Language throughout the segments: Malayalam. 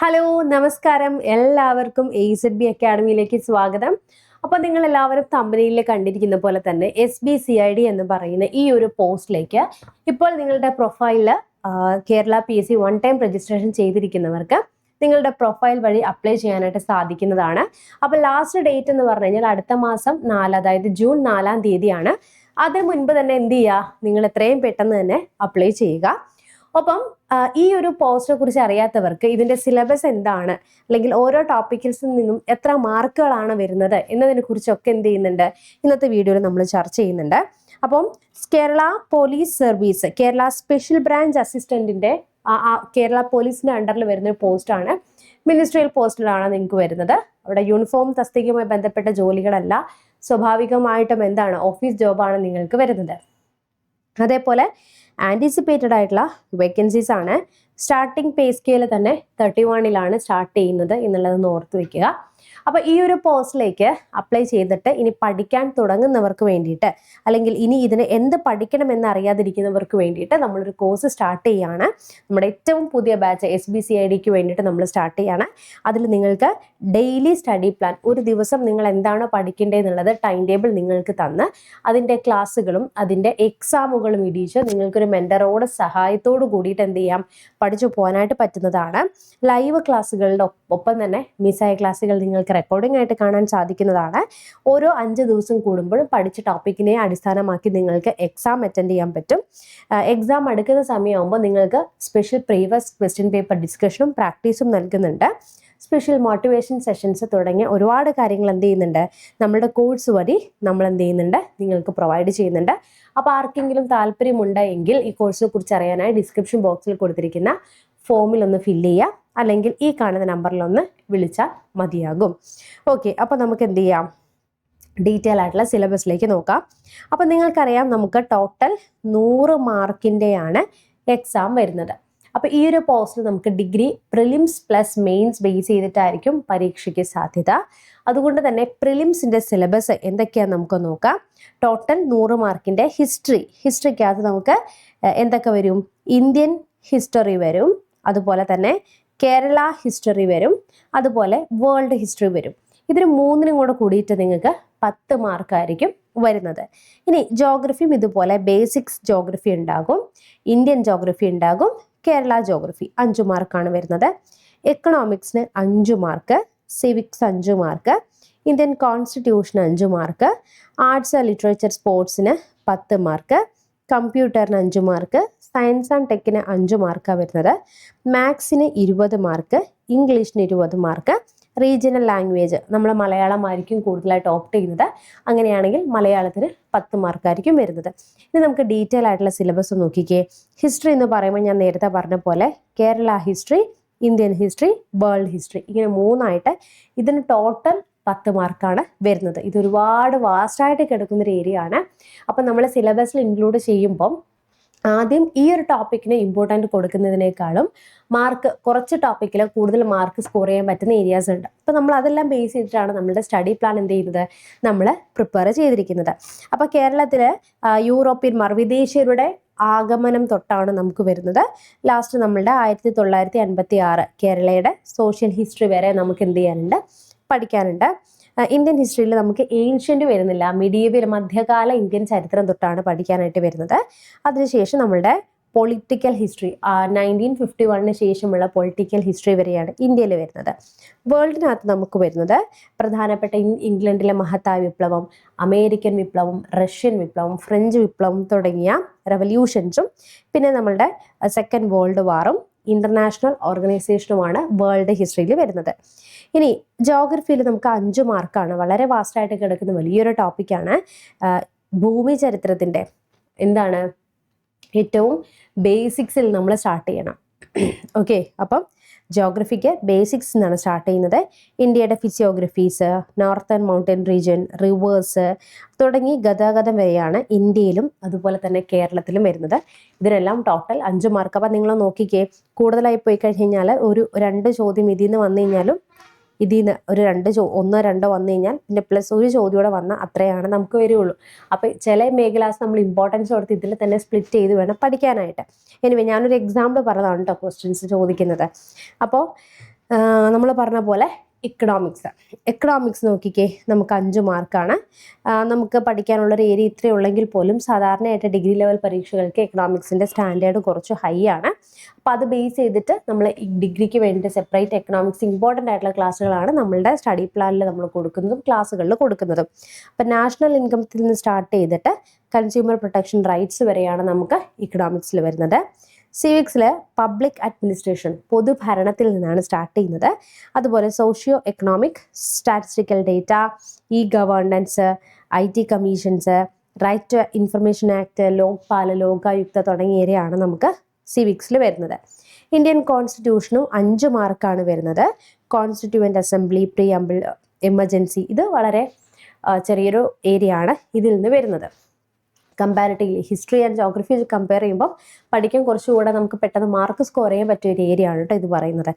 ഹലോ നമസ്കാരം. എല്ലാവർക്കും എ സെഡ് ബി അക്കാഡമിയിലേക്ക് സ്വാഗതം. അപ്പോൾ നിങ്ങൾ എല്ലാവരും തമ്പനിയിൽ കണ്ടിരിക്കുന്ന പോലെ തന്നെ S B C I D എന്ന് പറയുന്ന ഈ ഒരു പോസ്റ്റിലേക്ക് ഇപ്പോൾ നിങ്ങളുടെ പ്രൊഫൈലിൽ Kerala P S C one time registration ചെയ്തിരിക്കുന്നവർക്ക് നിങ്ങളുടെ പ്രൊഫൈൽ വഴി അപ്ലൈ ചെയ്യാനായിട്ട് സാധിക്കുന്നതാണ്. അപ്പോൾ ലാസ്റ്റ് ഡേറ്റ് എന്ന് പറഞ്ഞു കഴിഞ്ഞാൽ അടുത്ത മാസം നാല് അതായത് ജൂൺ നാലാം തീയതിയാണ്. അതിന് മുൻപ് തന്നെ എന്ത് ചെയ്യുക? നിങ്ങൾ എത്രയും പെട്ടെന്ന് തന്നെ അപ്ലൈ ചെയ്യുക. ഒപ്പം ഈ ഒരു പോസ്റ്റിനെ കുറിച്ച് അറിയാത്തവർക്ക് ഇതിന്റെ സിലബസ് എന്താണ്? അല്ലെങ്കിൽ ഓരോ ടോപ്പിക്കിൽസിൽ നിന്നും എത്ര മാർക്കുകളാണ് വരുന്നത്? എന്നതിനെ കുറിച്ചൊക്കെ എന്ത് ചെയ്യുന്നുണ്ട്? ഇന്നത്തെ വീഡിയോയിൽ നമ്മൾ ചർച്ച ചെയ്യുന്നുണ്ട്. അപ്പം Kerala police service Kerala special branch അസിസ്റ്റന്റിന്റെ Kerala പോലീസിന്റെ അണ്ടറിൽ വരുന്ന ഒരു പോസ്റ്റാണ് മിനിസ്ട്രിയൽ പോസ്റ്റിലാണ് നിങ്ങൾക്ക് വരുന്നത്. അവിടെ യൂണിഫോം തസ്തികയുമായി ബന്ധപ്പെട്ട ജോലികളല്ല. സ്വാഭാവികമായിട്ടും എന്താണ്? ഓഫീസ് ജോബാണ് നിങ്ങൾക്ക് വരുന്നത്. അതേപോലെ ആന്റിസിപ്പേറ്റഡ് ആയിട്ടുള്ള വേക്കൻസീസ് ആണ്. സ്റ്റാർട്ടിംഗ് പേ സ്കെയിൽ തന്നെ തേർട്ടി വണ്ണിലാണ് സ്റ്റാർട്ട് ചെയ്യുന്നത് എന്നുള്ളത് ഓർത്ത് വെക്കുക. അപ്പോൾ ഈ ഒരു പോസ്റ്റിലേക്ക് അപ്ലൈ ചെയ്തിട്ട് ഇനി പഠിക്കാൻ തുടങ്ങുന്നവർക്ക് വേണ്ടിയിട്ട് അല്ലെങ്കിൽ ഇനി ഇതിന് എന്ത് പഠിക്കണമെന്ന് അറിയാതിരിക്കുന്നവർക്ക് വേണ്ടിയിട്ട് നമ്മളൊരു കോഴ്സ് സ്റ്റാർട്ട് ചെയ്യുകയാണ് നമ്മുടെ ഏറ്റവും പുതിയ batch S B C I ഡിക്ക് വേണ്ടിയിട്ട് നമ്മൾ സ്റ്റാർട്ട് ചെയ്യുകയാണ് അതിൽ നിങ്ങൾക്ക് ഡെയിലി സ്റ്റഡി പ്ലാൻ ഒരു ദിവസം നിങ്ങൾ എന്താണ് പഠിക്കേണ്ടതെന്നുള്ളത് ടൈം ടേബിൾ നിങ്ങൾക്ക് തന്ന് അതിന്റെ ക്ലാസ്സുകളും അതിന്റെ എക്സാമുകളും ഇടിച്ച് നിങ്ങൾക്കൊരു മെന്ററോട് സഹായത്തോട് കൂടിയിട്ട് എന്ത് ചെയ്യാം? പഠിച്ചു പോകാനായിട്ട് പറ്റുന്നതാണ്. ലൈവ് ക്ലാസ്സുകളുടെ ഒപ്പം തന്നെ മിസ്സായ ക്ലാസ്സുകൾ നിങ്ങൾക്ക് റെക്കോർഡിംഗ് ആയിട്ട് കാണാൻ സാധിക്കുന്നതാണ്. ഓരോ അഞ്ച് ദിവസം കൂടുമ്പോഴും പഠിച്ച ടോപ്പിക്കിനെ അടിസ്ഥാനമാക്കി നിങ്ങൾക്ക് എക്സാം അറ്റൻഡ് ചെയ്യാൻ പറ്റും. എക്സാം അടുക്കുന്ന സമയമാകുമ്പോൾ നിങ്ങൾക്ക് സ്പെഷ്യൽ പ്രീവിയസ് ക്വസ്റ്റ്യൻ പേപ്പർ ഡിസ്കഷനും പ്രാക്ടീസും നൽകുന്നുണ്ട്. സ്പെഷ്യൽ മോട്ടിവേഷൻ സെഷൻസ് തുടങ്ങിയ ഒരുപാട് കാര്യങ്ങൾ എന്ത് ചെയ്യുന്നുണ്ട്? നമ്മുടെ കോഴ്സ് വഴി നമ്മൾ എന്ത് ചെയ്യുന്നുണ്ട്? നിങ്ങൾക്ക് പ്രൊവൈഡ് ചെയ്യുന്നുണ്ട്. അപ്പോൾ ആർക്കെങ്കിലും താല്പര്യമുണ്ട് എങ്കിൽ ഈ കോഴ്സിനെ കുറിച്ച് അറിയാനായി ഡിസ്ക്രിപ്ഷൻ ബോക്സിൽ കൊടുത്തിരിക്കുന്ന ഫോമിൽ ഒന്ന് ഫില്ല് ചെയ്യുക അല്ലെങ്കിൽ ഈ കാണുന്ന നമ്പറിൽ ഒന്ന് വിളിച്ചാൽ മതിയാകും. ഓക്കെ അപ്പോൾ നമുക്ക് എന്ത് ചെയ്യാം? ഡീറ്റെയിൽ ആയിട്ടുള്ള സിലബസിലേക്ക് നോക്കാം. അപ്പോൾ നിങ്ങൾക്കറിയാം നമുക്ക് ടോട്ടൽ നൂറ് മാർക്കിന്റെയാണ് എക്സാം വരുന്നത്. അപ്പോൾ ഈ ഒരു പോസ്റ്റിൽ നമുക്ക് degree prelims plus mains base ചെയ്തിട്ടായിരിക്കും പരീക്ഷയ്ക്ക് സാധ്യത. അതുകൊണ്ട് തന്നെ പ്രിലിംസിന്റെ സിലബസ് എന്തൊക്കെയാണ് നമുക്ക് നോക്കാം. ടോട്ടൽ നൂറ് മാർക്കിന്റെ ഹിസ്റ്ററി ഹിസ്റ്ററിക്കകത്ത് നമുക്ക് എന്തൊക്കെ വരും? ഇന്ത്യൻ ഹിസ്റ്ററി വരും. അതുപോലെ തന്നെ കേരള ഹിസ്റ്ററി വരും അതുപോലെ വേൾഡ് ഹിസ്റ്ററി വരും. ഇതിന് മൂന്നിനും കൂടെ കൂടിയിട്ട് നിങ്ങൾക്ക് പത്ത് മാർക്കായിരിക്കും വരുന്നത്. ഇനി ജോഗ്രഫിയും ഇതുപോലെ ബേസിക്സ് ജോഗ്രഫി ഉണ്ടാകും ഇന്ത്യൻ ജോഗ്രഫി ഉണ്ടാകും കേരള ജോഗ്രഫി അഞ്ച് മാർക്കാണ് വരുന്നത്. എക്കണോമിക്സിന് അഞ്ച് മാർക്ക് സിവിക്സ് അഞ്ച് മാർക്ക് ഇന്ത്യൻ കോൺസ്റ്റിറ്റ്യൂഷന് അഞ്ച് മാർക്ക് ആർട്സ് ആൻഡ് ലിറ്ററേച്ചർ സ്പോർട്സിന് പത്ത് മാർക്ക് കമ്പ്യൂട്ടറിന് അഞ്ച് മാർക്ക് സയൻസ് ആൻഡ് ടെക്കിന് അഞ്ച് മാർക്കാണ് വരുന്നത്. മാത്സിന് ഇരുപത് മാർക്ക് ഇംഗ്ലീഷിന് ഇരുപത് മാർക്ക് റീജിയണൽ ലാംഗ്വേജ് നമ്മൾ മലയാളമായിരിക്കും കൂടുതലായിട്ട് ഓപ്റ്റ് ചെയ്യുന്നത്. അങ്ങനെയാണെങ്കിൽ മലയാളത്തിന് പത്ത് മാർക്കായിരിക്കും വരുന്നത്. ഇനി നമുക്ക് ഡീറ്റെയിൽ ആയിട്ടുള്ള സിലബസ് നോക്കിക്കേ. ഹിസ്റ്ററി എന്ന് പറയുമ്പോൾ ഞാൻ നേരത്തെ പറഞ്ഞ പോലെ Kerala history Indian history world history ഇങ്ങനെ മൂന്നായിട്ട് ഇതിന് ടോട്ടൽ പത്ത് മാർക്കാണ് വരുന്നത്. ഇത് ഒരുപാട് വാസ്റ്റായിട്ട് കിടക്കുന്ന ഒരു ഏരിയ ആണ്. അപ്പം നമ്മൾ സിലബസിൽ ഇൻക്ലൂഡ് ചെയ്യുമ്പം ആദ്യം ഈ ഒരു ടോപ്പിക്കിന് ഇമ്പോർട്ടന്റ് കൊടുക്കുന്നതിനേക്കാളും മാർക്ക് കുറച്ച് ടോപ്പിക്കിൽ കൂടുതൽ മാർക്ക് സ്കോർ ചെയ്യാൻ പറ്റുന്ന ഏരിയാസ് ഉണ്ട്. അപ്പോൾ നമ്മൾ അതെല്ലാം ബേസ് ചെയ്തിട്ടാണ് നമ്മുടെ സ്റ്റഡി പ്ലാൻ എന്ത് ചെയ്യുന്നത്? നമ്മൾ പ്രിപ്പയർ ചെയ്തിരിക്കുന്നത്. അപ്പോൾ കേരളത്തിൽ യൂറോപ്യന്മാർ വിദേശീയരുടെ ആഗമനം തൊട്ടാണ് നമുക്ക് വരുന്നത്. ലാസ്റ്റ് നമ്മളുടെ ആയിരത്തി തൊള്ളായിരത്തി അൻപത്തി ആറ് കേരളയുടെ സോഷ്യൽ ഹിസ്റ്ററി വരെ നമുക്ക് എന്ത് ചെയ്യാനുണ്ട്? പഠിക്കാനുണ്ട്. ഇന്ത്യൻ ഹിസ്റ്ററിയിൽ നമുക്ക് ഏൻഷ്യന്റ് വരുന്നില്ല. മിഡീവൽ മധ്യകാല ഇന്ത്യൻ ചരിത്രം തൊട്ടാണ് പഠിക്കാനായിട്ട് വരുന്നത്. അതിനുശേഷം നമ്മളുടെ പൊളിറ്റിക്കൽ ഹിസ്റ്ററി നയന്റീൻ ഫിഫ്റ്റി വണ്ണിന് ശേഷമുള്ള പൊളിറ്റിക്കൽ ഹിസ്റ്ററി വരെയാണ് ഇന്ത്യയിൽ വരുന്നത്. വേൾഡിനകത്ത് നമുക്ക് വരുന്നത് പ്രധാനപ്പെട്ട ഇംഗ്ലണ്ടിലെ മഹത്തായ വിപ്ലവം അമേരിക്കൻ വിപ്ലവം റഷ്യൻ വിപ്ലവം ഫ്രഞ്ച് വിപ്ലവം തുടങ്ങിയ റെവല്യൂഷൻസും പിന്നെ നമ്മളുടെ സെക്കൻഡ് വേൾഡ് വാറും ഇന്റർനാഷണൽ ഓർഗനൈസേഷനുമാണ് വേൾഡ് ഹിസ്റ്ററിയിൽ വരുന്നത്. ഇനി ജോഗ്രഫിയിൽ നമുക്ക് അഞ്ച് മാർക്കാണ് വളരെ വാസ്റ്റായിട്ട് കിടക്കുന്ന വലിയൊരു ടോപ്പിക്കാണ് ഭൂമി ചരിത്രത്തിന്റെ എന്താണ്? ഏറ്റവും ബേസിക്സിൽ നമ്മൾ സ്റ്റാർട്ട് ചെയ്യണം. ഓക്കെ അപ്പം ജോഗ്രഫിക്ക് ബേസിക്സ് എന്നാണ് സ്റ്റാർട്ട് ചെയ്യുന്നത്. ഇന്ത്യയുടെ physiographies northern mountain region rivers തുടങ്ങി ഗതാഗതം വരെയാണ് ഇന്ത്യയിലും അതുപോലെ തന്നെ കേരളത്തിലും വരുന്നത്. ഇതിനെല്ലാം ടോട്ടൽ അഞ്ച് മാർക്ക് അപ്പം നിങ്ങൾ നോക്കിക്കേ കൂടുതലായി പോയി കഴിഞ്ഞ് കഴിഞ്ഞാൽ ഒരു രണ്ട് ചോദ്യം ഇതിൽ നിന്ന് വന്നു കഴിഞ്ഞാലും ഇതിൽ നിന്ന് ഒരു രണ്ട് ചോ ഒന്നോ രണ്ടോ വന്നു കഴിഞ്ഞാൽ പിന്നെ പ്ലസ് ഒരു ചോദ്യം വന്നാൽ അത്രയാണ് നമുക്ക് വരികയുള്ളൂ അപ്പോൾ ചില മേഖലാസ് നമ്മൾ ഇമ്പോർട്ടൻസ് കൊടുത്ത് ഇതിൽ തന്നെ സ്പ്ലിറ്റ് ചെയ്ത് വേണം പഠിക്കാനായിട്ട്. എനിവേ ഞാനൊരു എക്സാമ്പിൾ പറഞ്ഞതാണ് കേട്ടോ ക്വസ്റ്റ്യൻസ് ചോദിക്കുന്നത്. അപ്പോൾ നമ്മൾ പറഞ്ഞ പോലെ ഇക്കണോമിക്സ് എക്കണോമിക്സ് നോക്കിക്കേ നമുക്ക് അഞ്ച് മാർക്കാണ് നമുക്ക് പഠിക്കാനുള്ളൊരു ഏരിയ ഇത്രയേ ഉള്ളെങ്കിൽ പോലും സാധാരണയായിട്ട് ഡിഗ്രി ലെവൽ പരീക്ഷകൾക്ക് എക്കണോമിക്സിന്റെ സ്റ്റാൻഡേർഡ് കുറച്ച് ഹൈ ആണ്. അപ്പോൾ അത് ബേസ് ചെയ്തിട്ട് നമ്മൾ ഡിഗ്രിക്ക് വേണ്ടി സെപ്പറേറ്റ് എക്കണോമിക്സ് ഇമ്പോർട്ടന്റ് ആയിട്ടുള്ള ക്ലാസ്സുകളാണ് നമ്മളുടെ സ്റ്റഡി പ്ലാനിൽ നമ്മൾ കൊടുക്കുന്നതും ക്ലാസ്സുകളിൽ കൊടുക്കുന്നതും. അപ്പോൾ നാഷണൽ ഇൻകമത്തിൽ നിന്ന് സ്റ്റാർട്ട് ചെയ്തിട്ട് കൺസ്യൂമർ പ്രൊട്ടക്ഷൻ റൈറ്റ്സ് വരെയാണ് നമുക്ക് ഇക്കണോമിക്സിൽ വരുന്നത്. സിവിക്സിൽ പബ്ലിക് അഡ്മിനിസ്ട്രേഷൻ പൊതുഭരണത്തിൽ നിന്നാണ് സ്റ്റാർട്ട് ചെയ്യുന്നത്. അതുപോലെ socio economic statistical data e governance I T commissions right to information act Lokpal Lokayukta തുടങ്ങിയവയാണ് നമുക്ക് സിവിക്സിൽ വരുന്നത്. ഇന്ത്യൻ കോൺസ്റ്റിറ്റ്യൂഷനും അഞ്ച് മാർക്കാണ് വരുന്നത്. Constituent assembly preamble emergency ഇത് വളരെ ചെറിയൊരു ഏരിയ ആണ് ഇതിൽ നിന്ന് വരുന്നത്. കമ്പാരിറ്റീവ്ലി ഹിസ്റ്ററി ആൻഡ് ജോഗ്രഫി വെച്ച് കമ്പയർ ചെയ്യുമ്പോൾ പഠിക്കാൻ കുറച്ചുകൂടെ നമുക്ക് പെട്ടെന്ന് മാർക്ക് സ്കോർ ചെയ്യാൻ പറ്റിയ ഒരു ഏരിയ ആണ് കേട്ടോ ഇത് പറയുന്നത്.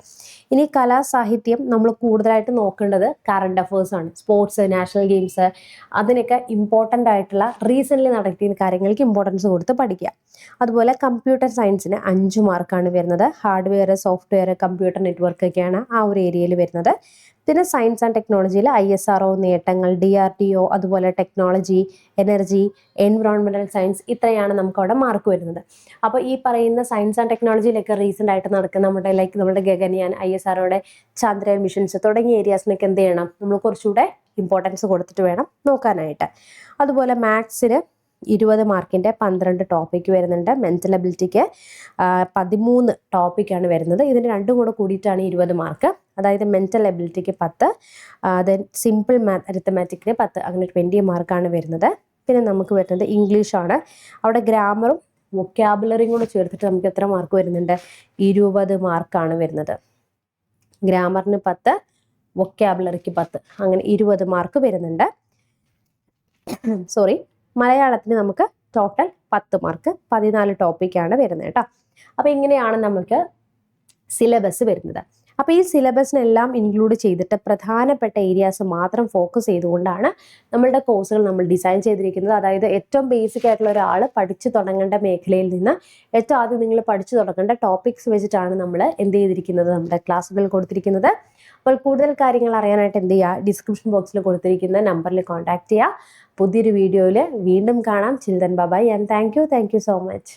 ഇനി കലാ സാഹിത്യം നമ്മൾ കൂടുതലായിട്ട് നോക്കേണ്ടത് കറണ്ട് അഫേഴ്സ് ആണ്. സ്പോർട്സ് നാഷണൽ ഗെയിംസ് അതിനൊക്കെ ഇമ്പോർട്ടന്റ് ആയിട്ടുള്ള റീസെന്റ്ലി നടത്തിയ കാര്യങ്ങൾക്ക് ഇമ്പോർട്ടൻസ് കൊടുത്ത് പഠിക്കുക. അതുപോലെ കമ്പ്യൂട്ടർ സയൻസിന് അഞ്ച് മാർക്കാണ് വരുന്നത്. ഹാർഡ്വെയർ സോഫ്റ്റ്വെയർ കമ്പ്യൂട്ടർ നെറ്റ്വർക്ക് ഒക്കെയാണ് ആ ഒരു ഏരിയയിൽ വരുന്നത്. പിന്നെ സയൻസ് ആൻഡ് ടെക്നോളജിയിൽ ഐ എസ് ആർ ഒ നേട്ടങ്ങൾ ഡി ആർ ടി ഒ അതുപോലെ ടെക്നോളജി എനർജി എൻവിറോൺമെന്റൽ സയൻസ് ഇത്രയാണ് നമുക്ക് അവിടെ മാർക്ക് വരുന്നത്. അപ്പോൾ ഈ പറയുന്ന സയൻസ് ആൻഡ് ടെക്നോളജിയിലൊക്കെ റീസെന്റ് ആയിട്ട് നടക്കുന്ന നമ്മുടെ ലൈക്ക് നമ്മുടെ Gaganyaan I S R Chandrayaan missions തുടങ്ങിയ ഏരിയാസിനൊക്കെ എന്ത് ചെയ്യണം? നമ്മൾ കുറച്ചുകൂടെ ഇമ്പോർട്ടൻസ് കൊടുത്തിട്ട് വേണം നോക്കാനായിട്ട്. അതുപോലെ മാത്സിന് ഇരുപത് മാർക്കിന്റെ പന്ത്രണ്ട് ടോപ്പിക്ക് വരുന്നുണ്ട്. മെന്റൽ അബിലിറ്റിക്ക് പതിമൂന്ന് ടോപ്പിക്കാണ് വരുന്നത്. ഇതിന് രണ്ടും കൂടെ കൂടിയിട്ടാണ് ഇരുപത് മാർക്ക് അതായത് മെന്റൽ എബിലിറ്റിക്ക് പത്ത് ദെൻ സിമ്പിൾ മാത് അരിത്തമാറ്റിക്കിന് പത്ത്. അങ്ങനെ ട്വന്റി മാർക്കാണ് വരുന്നത്. പിന്നെ നമുക്ക് വരുന്നത് ഇംഗ്ലീഷാണ് അവിടെ ഗ്രാമറും വൊക്കാബുലറിയും കൂടെ ചേർത്തിട്ട് നമുക്ക് എത്ര മാർക്ക് വരുന്നുണ്ട്? ഇരുപത് മാർക്കാണ് വരുന്നത്. ഗ്രാമറിന് പത്ത് വൊക്കാബുലറിക്ക് പത്ത്. അങ്ങനെ ഇരുപത് മാർക്ക് വരുന്നുണ്ട്. സോറി മലയാളത്തിന് നമുക്ക് ടോട്ടൽ പത്ത് മാർക്ക് പതിനാല് ടോപ്പിക്കാണ് വരുന്നത് കേട്ടോ. അപ്പോൾ ഇങ്ങനെയാണ് നമുക്ക് സിലബസ് വരുന്നത്. അപ്പോൾ ഈ സിലബസിനെല്ലാം ഇൻക്ലൂഡ് ചെയ്തിട്ട് പ്രധാനപ്പെട്ട ഏരിയാസ് മാത്രം ഫോക്കസ് ചെയ്തുകൊണ്ടാണ് നമ്മളുടെ കോഴ്സുകൾ നമ്മൾ ഡിസൈൻ ചെയ്തിരിക്കുന്നത്. അതായത് ഏറ്റവും ബേസിക് ആയിട്ടുള്ള ഒരാൾ പഠിച്ചു തുടങ്ങേണ്ട മേഖലയിൽ നിന്ന് ഏറ്റവും ആദ്യം നിങ്ങൾ പഠിച്ചു തുടങ്ങേണ്ട ടോപ്പിക്സ് വെച്ചിട്ടാണ് നമ്മൾ എന്ത് ചെയ്തിരിക്കുന്നത്? നമ്മുടെ ക്ലാസ്സുകൾ കൊടുത്തിരിക്കുന്നത്. അപ്പോൾ കൂടുതൽ കാര്യങ്ങൾ അറിയാനായിട്ട് എന്ത് ചെയ്യുക ഡിസ്ക്രിപ്ഷൻ ബോക്സിൽ കൊടുത്തിരിക്കുന്ന നമ്പറിൽ കോൺടാക്ട് ചെയ്യുക പുതിയൊരു വീഡിയോയിൽ വീണ്ടും കാണാം. Children bye bye. And thank you thank you so much